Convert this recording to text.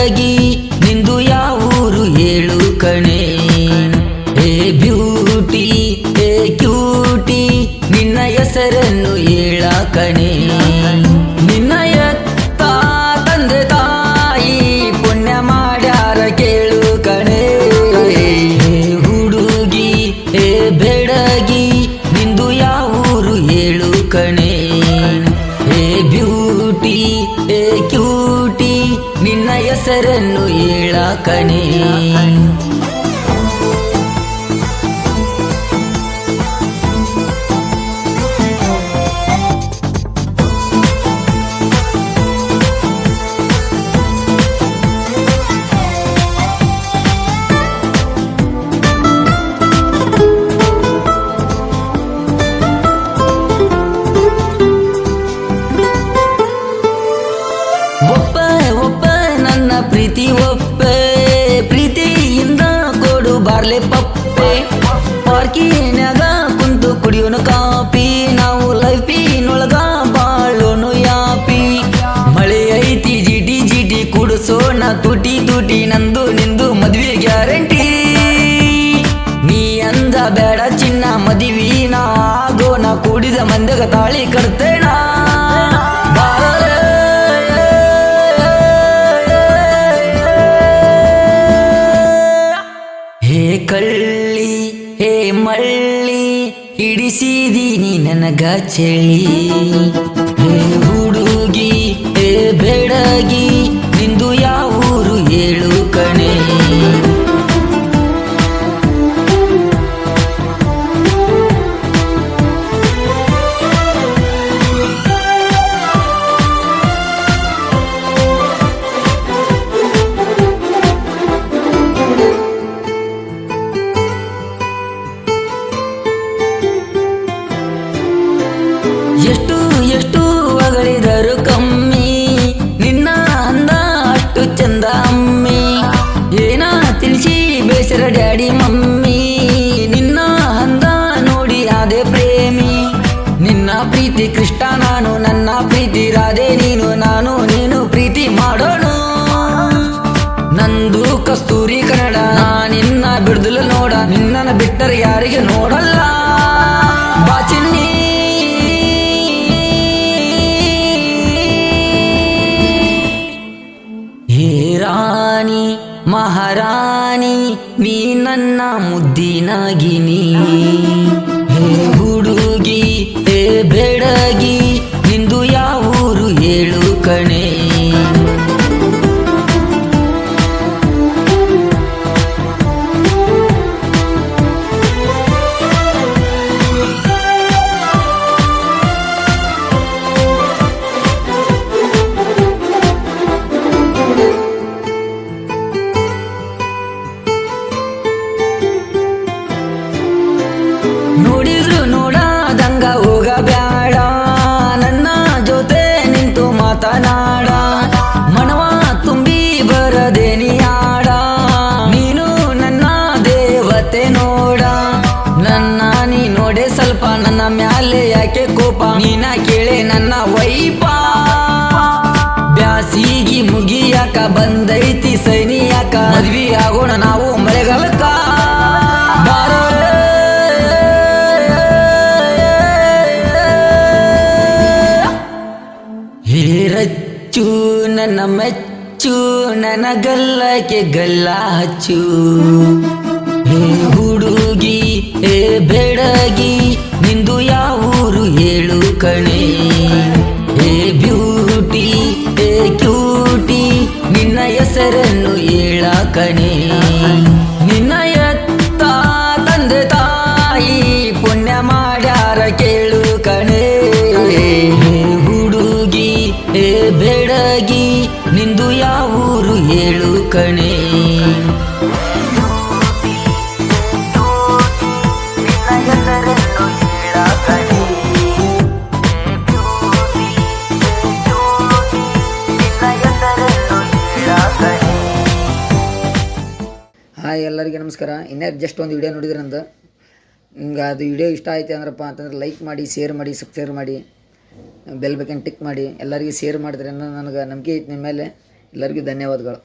ಬೆಳಗಿ ನಿಂದು ಯಾವೂರು ಏಳು ಕಣೆ. ಏ ಬ್ಯೂಟಿ ಏ ಕ್ಯೂಟಿ, ನಿನ್ನ ಹೆಸರನ್ನು ಏಳ ಕಣೆ. ನಿನ್ನಯ ತಂದೆ ತಾಯಿ ಪುಣ್ಯ ಮಾಡ್ಯಾರ ಕೇಳು ಕಣೆ. ಹುಡುಗಿ ಏ ಬೆಡಗಿ, ನಿಂದು ಯಾವೂರು ಏಳು ಕಣೆ. ಏ ಬ್ಯೂಟಿ ಏ ಕ್ಯೂಟಿ ಹೆಸರನ್ನು ಹೇಳ ಕಣಿ. ಪ್ರೀತಿ ಒಪ್ಪೆ. ಪ್ರೀತಿಯಿಂದ ಕೊಡು ಬಾರ್ಲೆ ಪಪ್ಪೆ. ಪಾರ್ಕಿನಾಗ ಕುಂತು ಕುಡಿಯೋನು ಕಾಪಿ ನಾವು ಲೈಫಿನೊಳಗ ಬಾಳೋನು ಯಾಪಿ. ಮಳೆ ಐತಿ, ಜಿಟಿ ಜಿಟಿ ಕುಡಿಸೋಣ. ತುಟಿ ತುಟಿ ನಂದು ನಿಂದು ಮದ್ವೆ ಗ್ಯಾರಂಟಿ. ನೀ ಅಂದ ಬೇಡ ಚಿನ್ನ ಮದಿವಿನ. ಆಗೋಣ, ಕುಡಿದ ಮಂದಗ ತಾಳಿ ಕಡ್ತೇಣ ചെളി ಬೇಸರ ಡ್ಯಾಡಿ ಮಮ್ಮಿ, ನಿನ್ನ ಅಂದ ನೋಡಿ ಅದೇ ಪ್ರೇಮಿ. ನಿನ್ನ ಪ್ರೀತಿ ಕೃಷ್ಣ, ನಾನು ನನ್ನ ಪ್ರೀತಿ, ರಾಧೆ ನೀನು, ನಾನು ನೀನು ಪ್ರೀತಿ ಮಾಡೋಣ. ನಂದು ಕಸ್ತೂರಿ ಕನ್ನಡ ನಿನ್ನ ಬಿಡ್ದಲು ನೋಡ, ನಿನ್ನನ್ನು ಬಿಟ್ಟರೆ ಯಾರಿಗೆ ನೋಡಲ್ಲ. ಮಹಾರಾಣಿ ನೀ ನನ್ನ ಮುದ್ದಿನಾಗಿನಿ ಹೇ ಹುಡುಗಿ ಹೇ ಬೆಡಗಿ ನಿಂದು ಯಾವೂರು ಹೇಳು ಕಣೆ. ನೋಡಿದ್ರು ನೋಡದಂಗ ಹೋಗಬ್ಯಾಡ. ನನ್ನ ಜೊತೆ ನಿಂತು ಮಾತನಾಡ. ಮನವ ತುಂಬಿ ಬರದೇನಿ ನೀನು ನನ್ನ ದೇವತೆ ನೋಡ. ನನ್ನ ನೀ ನೋಡೆ ಸ್ವಲ್ಪ ನನ್ನ ಮ್ಯಾಲೆ ಯಾಕೆ ಕೋಪ? ನೀನ ಕೇಳೆ ನನ್ನ ವೈಪ. ಬ್ಯಾಸಿಗಿ ಮುಗಿಯಾಕ ಬಂದೈತಿ ಸೈನಿಯಾಕ. ಮದ್ವಿ ಆಗೋಣ ನಾವು ನನ್ನ ಮೆಚ್ಚು, ನನ್ನ ಗಲ್ಲಕ್ಕೆ ಗಲ್ಲ ಹಚ್ಚು. ಹೇ ಹುಡುಗಿ, ಹೇ ಬೆಡಗಿ, ನಿಂದು ಯಾವೂರು ಹೇಳು ಕಣೆ. ಹೇ ಬ್ಯೂಟಿ, ಹೇ ಕ್ಯೂಟಿ, ನಿನ್ನ ಹೆಸರನ್ನು ಹೇಳ ಕಣೆ. ಹಾಯ್ ಎಲ್ಲರಿಗೆ ನಮಸ್ಕಾರ. ಇನ್ನೇ ಜಸ್ಟ್ ಒಂದು ವಿಡಿಯೋ ನೋಡಿದ್ರಂತ ನಿಮ್ಗೆ ಅದು ವಿಡಿಯೋ ಇಷ್ಟ ಆಯ್ತು ಅಂದ್ರಪ್ಪ ಅಂತಂದ್ರೆ ಲೈಕ್ ಮಾಡಿ ಶೇರ್ ಮಾಡಿ ಸಬ್ಸ್ಕ್ರೈಬ್ ಮಾಡಿ ಬೆಲ್ ಬೇಕಂತ ಟಿಕ್ ಮಾಡಿ, ಎಲ್ಲರಿಗೂ ಶೇರ್ ಮಾಡಿದ್ರೆ ನನಗೆ ನಂಬಿಕೆ ಐತೆ ನಿಮ್ಮ ಮೇಲೆ. ಎಲ್ಲರಿಗೂ ಧನ್ಯವಾದಗಳು.